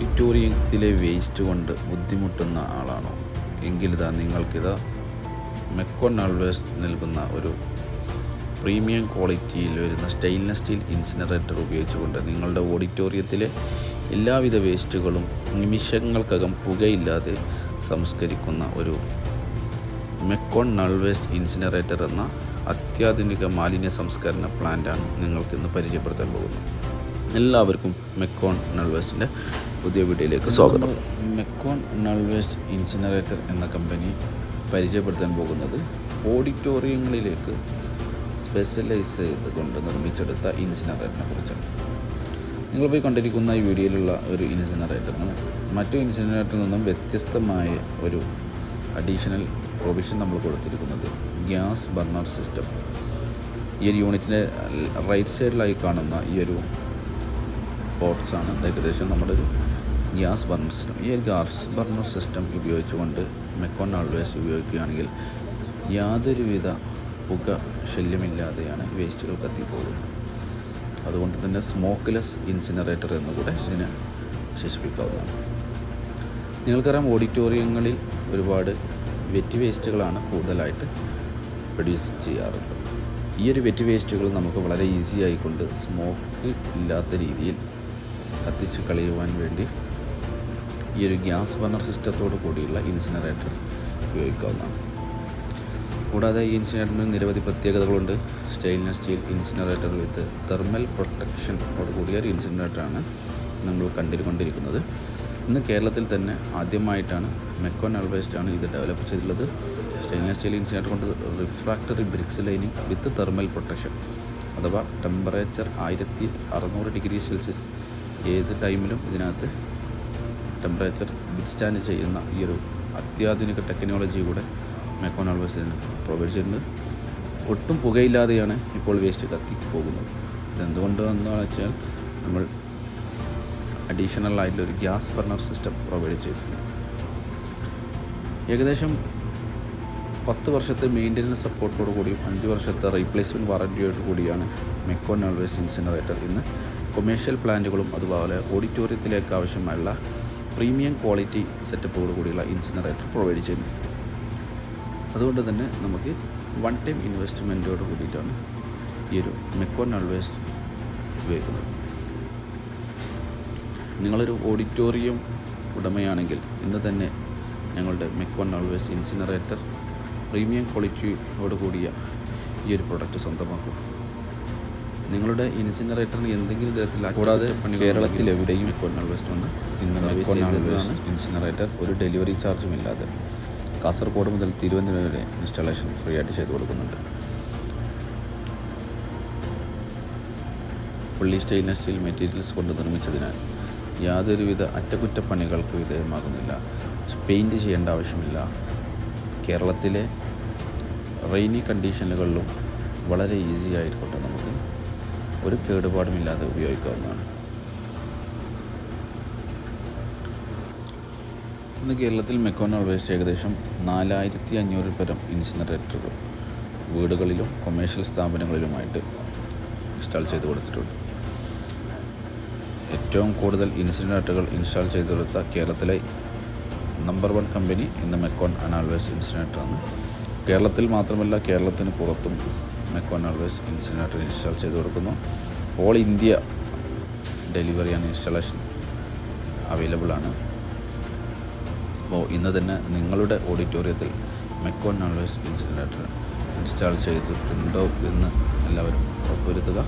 ഓഡിറ്റോറിയത്തിലെ waste കൊണ്ട് ബുദ്ധിമുട്ടുന്ന ആളാണോ? എങ്കിലിതാ നിങ്ങൾക്കിത് മെക്കോൺ ആൾവേസ് നൽകുന്ന ഒരു പ്രീമിയം ക്വാളിറ്റിയിൽ വരുന്ന സ്റ്റെയിൻലെസ് സ്റ്റീൽ ഇൻസിനറേറ്റർ ഉപയോഗിച്ചുകൊണ്ട് നിങ്ങളുടെ ഓഡിറ്റോറിയത്തിലെ എല്ലാവിധ വേസ്റ്റുകളും നിമിഷങ്ങൾക്കകം പുകയില്ലാതെ സംസ്കരിക്കുന്ന ഒരു മെക്കോൺ നൾവേസ്റ്റ് ഇൻസിനറേറ്റർ എന്ന അത്യാധുനിക മാലിന്യ സംസ്കരണ പ്ലാന്റാണ് നിങ്ങൾക്കിന്ന് പരിചയപ്പെടുത്താൻ പോകുന്നത്. എല്ലാവർക്കും മെക്കോൺ നൾവേസ്റ്റിന്റെ പുതിയ വീഡിയോയിലേക്ക് സ്വാഗതം. മെക്കോൺ നൾവേസ്റ്റ് ഇൻസിനറേറ്റർ എന്ന കമ്പനി പരിചയപ്പെടുത്താൻ പോകുന്നത് ഓഡിറ്റോറിയങ്ങളിലേക്ക് സ്പെഷ്യലൈസ് ചെയ്തുകൊണ്ട് നിർമ്മിച്ചെടുത്ത ഇൻസിനറേറ്ററിനെ കുറിച്ചാണ്. നിങ്ങൾ പോയി കണ്ടിരിക്കുന്ന ഈ വീഡിയോയിലുള്ള ഒരു ഇൻസിനറേറ്ററിന് മറ്റു ഇൻസിനറേറ്ററിൽ നിന്നും വ്യത്യസ്തമായ ഒരു അഡീഷണൽ പ്രൊവിഷൻ നമ്മൾ കൊടുത്തിരിക്കുന്നത് ഗ്യാസ് ബർണർ സിസ്റ്റം. ഈ ഒരു യൂണിറ്റിന്റെ റൈറ്റ് സൈഡിലായി കാണുന്ന ഈ ഒരു പോർട്സ് ആണ് ഏകദേശം നമ്മുടെ ഒരു ഗ്യാസ് ബർണർ സിസ്റ്റം ഈ ഒരു ഗ്യാസ് ബർണർ സിസ്റ്റം ഉപയോഗിച്ചുകൊണ്ട് മെക്കോൺ ആൾവേസ് ഉപയോഗിക്കുകയാണെങ്കിൽ യാതൊരുവിധ പുക ശല്യമില്ലാതെയാണ് വേസ്റ്റുകൾ കത്തിപ്പോകുന്നത് അതുകൊണ്ട് തന്നെ സ്മോക്ക്ലെസ് ഇൻസിനറേറ്റർ എന്നുകൂടെ ഇതിനെ വിശേഷിപ്പിക്കാവുന്നതാണ്. നിങ്ങൾക്കറിയാം ഓഡിറ്റോറിയങ്ങളിൽ ഒരുപാട് വെറ്റ് വേസ്റ്റുകളാണ് കൂടുതലായിട്ട് പ്രൊഡ്യൂസ് ചെയ്യാറുള്ളത്. ഈ ഒരു വെറ്റ് വേസ്റ്റുകൾ നമുക്ക് വളരെ ഈസി ആയിക്കൊണ്ട് സ്മോക്ക് ഇല്ലാത്ത രീതിയിൽ കത്തിച്ച് കളയുവാൻ വേണ്ടി ഈ ഒരു ഗ്യാസ് ബർണർ സിസ്റ്റത്തോട് കൂടിയുള്ള ഇൻസിനറേറ്റർ ഉപയോഗിക്കാവുന്നതാണ്. കൂടാതെ ഈ ഇൻസിനറേറ്ററിന് നിരവധി പ്രത്യേകതകളുണ്ട്. Stainless steel incinerator with thermal പ്രൊട്ടക്ഷനോട് കൂടിയ ഒരു ഇൻസിനറേറ്ററാണ് നമ്മൾ കണ്ടുകൊണ്ടിരിക്കുന്നത് ഇന്ന് കേരളത്തിൽ തന്നെ ആദ്യമായിട്ടാണ് മെക്കോൺ ആണ് ഇത് ഡെവലപ്പ് ചെയ്തിട്ടുള്ളത്. സ്റ്റെയിൻലെസ് സ്റ്റീൽ ഇൻസിനേറ്റർ കൊണ്ട് refractory bricks lining with thermal protection. അഥവാ ടെമ്പറേച്ചർ ആയിരത്തി അറുന്നൂറ് ഡിഗ്രി സെൽഷ്യസ് ഏത് ടൈമിലും ഇതിനകത്ത് ടെമ്പറേച്ചർ വിത്ത്സ്റ്റാൻഡ് ചെയ്യുന്ന ഈ ഒരു അത്യാധുനിക ടെക്നോളജി കൂടെ മെക്കോൺ ആൾവേസിന് പ്രൊവൈഡ് ചെയ്യുന്നുണ്ട് ഒട്ടും പുകയില്ലാതെയാണ് ഇപ്പോൾ വേസ്റ്റ് കത്തി പോകുന്നത്. ഇതെന്തുകൊണ്ടാണെന്ന് വെച്ചാൽ നമ്മൾ അഡീഷണൽ ആയിട്ടുള്ള ഒരു ഗ്യാസ് ബർണർ സിസ്റ്റം പ്രൊവൈഡ് ചെയ്തിട്ടുണ്ട്. ഏകദേശം പത്ത് വർഷത്തെ മെയിന്റനൻസ് സപ്പോർട്ടോട് കൂടിയും അഞ്ച് വർഷത്തെ റീപ്ലേസ്മെന്റ് വാറന്റിയോട് കൂടിയാണ് മെക്കോൺ നോൾവേസ് ഇൻസിനറേറ്റർ ഇന്ന് കൊമേഴ്ഷ്യൽ പ്ലാന്റുകളും അതുപോലെ ഓഡിറ്റോറിയത്തിലേക്ക് ആവശ്യമായുള്ള പ്രീമിയം ക്വാളിറ്റി സെറ്റപ്പോട് കൂടിയുള്ള ഇൻസിനറേറ്റർ പ്രൊവൈഡ് ചെയ്യുന്നു. അതുകൊണ്ട് തന്നെ നമുക്ക് വൺ ടൈം ഇൻവെസ്റ്റ്മെന്റോട് കൂടിയിട്ടാണ് ഈ ഒരു മെക്കോൺ ആൾവേസ് ഉപയോഗിക്കുന്നത്. നിങ്ങളൊരു ഓഡിറ്റോറിയം ഉടമയാണെങ്കിൽ ഇന്ന് തന്നെ ഞങ്ങളുടെ മെക്കോൺ ആൾവേസ് ഇൻസിനറേറ്റർ പ്രീമിയം ക്വാളിറ്റിയോട് കൂടിയ ഈ ഒരു പ്രൊഡക്റ്റ് സ്വന്തമാക്കും. നിങ്ങളുടെ ഇൻസിനറേറ്റർ എന്തെങ്കിലും തരത്തിൽ കൂടാതെ കേരളത്തിൽ എവിടെയും കൊന്നാൾ വെസ്റ്റ് മെക്കോൺ ഇൻസിനറേറ്റർ ഒരു ഡെലിവറി ചാർജും ഇല്ലാതെ കാസർഗോഡ് മുതൽ തിരുവനന്തപുരം വരെ ഇൻസ്റ്റാളേഷൻ ഫ്രീ ആയിട്ട് ചെയ്തു കൊടുക്കുന്നുണ്ട്. ഫുള്ളി സ്റ്റെയിൻലെസ് സ്റ്റീൽ മെറ്റീരിയൽസ് കൊണ്ട് നിർമ്മിച്ചതിനാൽ യാതൊരുവിധ അറ്റകുറ്റപ്പണികൾക്ക് വിധേയമാകുന്നില്ല. പെയിന്റ് ചെയ്യേണ്ട ആവശ്യമില്ല. കേരളത്തിലെ റെയിനി കണ്ടീഷനുകളിലും വളരെ ഈസി ആയിക്കോട്ടെ നമുക്ക് ഒരു കേടുപാടുമില്ലാതെ ഉപയോഗിക്കാവുന്നതാണ്. ഇന്ന് കേരളത്തിൽ മെക്കോണോൾ ഉപയോഗിച്ച് ഏകദേശം നാലായിരത്തി അഞ്ഞൂറിൽ പരം ഇൻസിനറേറ്ററുകൾ വീടുകളിലും കൊമേഴ്ഷ്യൽ സ്ഥാപനങ്ങളിലുമായിട്ട് ഇൻസ്റ്റാൾ ചെയ്ത് കൊടുത്തിട്ടുണ്ട്. ഏറ്റവും കൂടുതൽ ഇൻസിനറേറ്ററുകൾ ഇൻസ്റ്റാൾ ചെയ്ത് കൊടുത്ത കേരളത്തിലെ നമ്പർ വൺ കമ്പനി ഇന്ന് മെക്കോൺ അനാൾവേസ് ഇൻസിനറേറ്ററാണ്. കേരളത്തിൽ മാത്രമല്ല കേരളത്തിന് പുറത്തും മെക്കോൺ ആൾവേസ് ഇൻസിനേറ്റർ ഇൻസ്റ്റാൾ ചെയ്ത് കൊടുക്കുന്നു. All India delivery and installation available ആണ്. അപ്പോൾ ഇന്ന് തന്നെ നിങ്ങളുടെ ഓഡിറ്റോറിയത്തിൽ മെക്കോൺ ആൾവേസ് ഇൻസിനേറ്റർ ഇൻസ്റ്റാൾ ചെയ്തിട്ടുണ്ടോ എന്ന് എല്ലാവരും ഉറപ്പുവരുത്തുക.